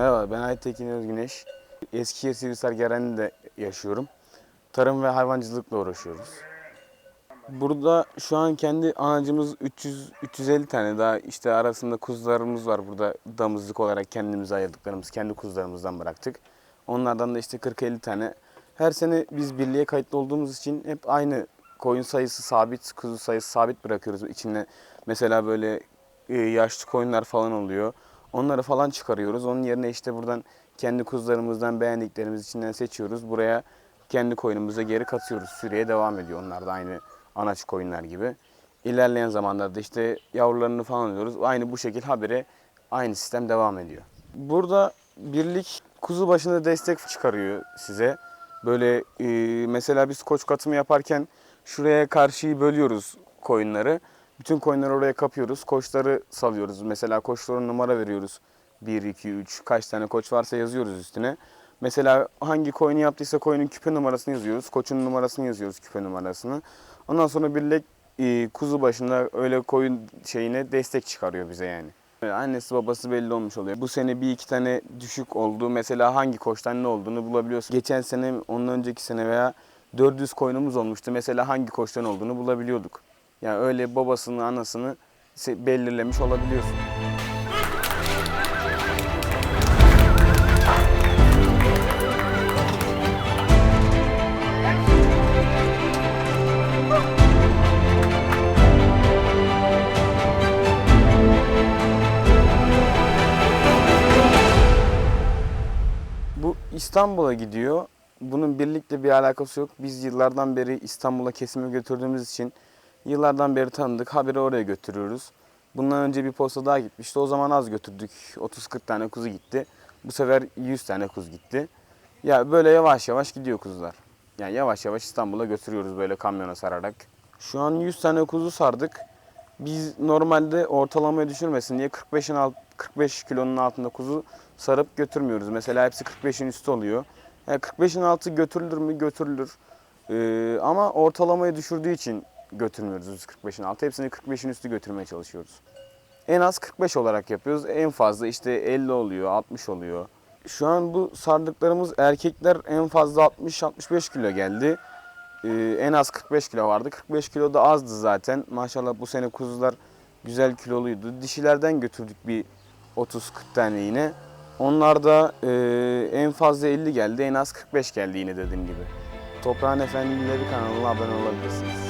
Merhaba, ben Aytekin Özgüneş. Eskişehir Sivrisar Geren'de yaşıyorum. Tarım ve hayvancılıkla uğraşıyoruz. Burada şu an kendi anacımız 300 350 tane daha işte arasında kuzularımız var burada damızlık olarak kendimize ayırdıklarımız kendi kuzularımızdan bıraktık. Onlardan da işte 40-50 tane. Her sene biz birliğe kayıtlı olduğumuz için hep aynı koyun sayısı sabit, kuzu sayısı sabit bırakıyoruz. İçine mesela böyle e, yaşlı koyunlar falan oluyor. Onları falan çıkarıyoruz. Onun yerine işte buradan kendi kuzularımızdan beğendiklerimiz içinden seçiyoruz. Buraya kendi koyunumuza geri katıyoruz. Süreye devam ediyor. Onlar da aynı anaç koyunlar gibi. İlerleyen zamanlarda işte yavrularını falan alıyoruz. Aynı bu şekil habire aynı sistem devam ediyor. Burada birlik kuzu başına destek çıkarıyor size. Böyle e, mesela biz koç katımı yaparken şuraya karşıyı bölüyoruz koyunları. Bütün koyunları oraya kapıyoruz. Koçları salıyoruz. Mesela koçların numara veriyoruz. 1, 2, 3 kaç tane koç varsa yazıyoruz üstüne. Mesela hangi koyunu yaptıysa koyunun küpe numarasını yazıyoruz. Koçun numarasını yazıyoruz küpe numarasını. Ondan sonra birlik e, kuzu başında öyle koyun şeyine destek çıkarıyor bize yani. Annesi babası belli olmuş oluyor. Bu sene bir iki tane düşük oldu. Mesela hangi koçtan ne olduğunu bulabiliyorsun. Geçen sene, ondan önceki sene veya 400 koyunumuz olmuştu. Mesela hangi koçtan olduğunu bulabiliyorduk. Yani öyle babasını, anasını belirlemiş olabiliyorsun. Bu İstanbul'a gidiyor. Bunun birlikle bir alakası yok. Biz yıllardan beri İstanbul'a kesime götürdüğümüz için yıllardan beri tanıdık. Haberi oraya götürüyoruz. Bundan önce bir posta daha gitmişti. O zaman az götürdük. 30-40 tane kuzu gitti. Bu sefer 100 tane kuzu gitti. Ya böyle yavaş yavaş gidiyor kuzular. Yani yavaş yavaş İstanbul'a götürüyoruz böyle kamyona sararak. Şu an 100 tane kuzu sardık. Biz normalde ortalamaya düşürmesin diye 45'in alt, 45 kilonun altında kuzu sarıp götürmüyoruz. Mesela hepsi 45'in üstü oluyor. Yani 45'in altı götürülür mü? Götürülür. Ee, ama ortalamayı düşürdüğü için götürmüyoruz biz 45'in altı. Hepsini 45'in üstü götürmeye çalışıyoruz. En az 45 olarak yapıyoruz. En fazla işte 50 oluyor, 60 oluyor. Şu an bu sardıklarımız erkekler en fazla 60-65 kilo geldi. Ee, en az 45 kilo vardı. 45 kilo da azdı zaten. Maşallah bu sene kuzular güzel kiloluydu. Dişilerden götürdük bir 30-40 tane yine. Onlar da e, en fazla 50 geldi, en az 45 geldi yine dediğim gibi. Toprağın Efendileri kanalına abone olabilirsiniz.